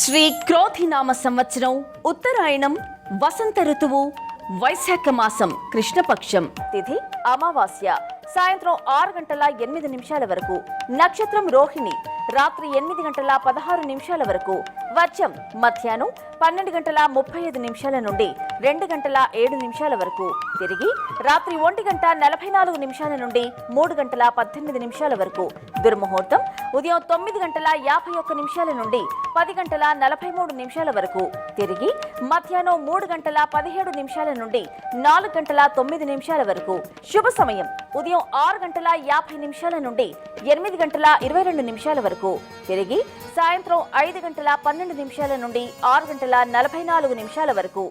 శ్రీ క్రోధినామ సంవత్సరం ఉత్తరాయణం వసంత ఋతువు వైశాఖ మాసం కృష్ణపక్షం తిథి అమావాస్య సాయంత్రం ఆరు గంటల ఎనిమిది నిమిషాల వరకు. నక్షత్రం రోహిణి. రాత్రి ఎనిమిది గంటల పదహారు నిమిషాల వరకు. వర్షం. మధ్యాహ్నం పన్నెండు గంటల ముప్పై ఐదు నిమిషాల నుండి రెండు గంటల ఏడు నిమిషాల వరకు. తిరిగి రాత్రి ఒంటి గంట నలభై నాలుగు నిమిషాల నుండి మూడు గంటల పద్దెనిమిది నిమిషాల వరకు. దుర్ముహూర్తం. ఉదయం తొమ్మిది గంటల యాభై ఒక్క నిమిషాల నుండి పది గంటల నలభై మూడు నిమిషాల వరకు. తిరిగి మధ్యాహ్నం మూడు గంటల పదిహేడు నిమిషాల నుండి నాలుగు గంటల తొమ్మిది నిమిషాల వరకు. శుభ సమయం. ఉదయం ఆరు గంటల యాభై నిమిషాల నుండి ఎనిమిది గంటల ఇరవై రెండు నిమిషాల వరకు. తిరిగి సాయంత్రం ఐదు గంటల పన్నెండు నిమిషాల నుండి ఆరు గంటల నలభై నాలుగు నిమిషాల వరకు.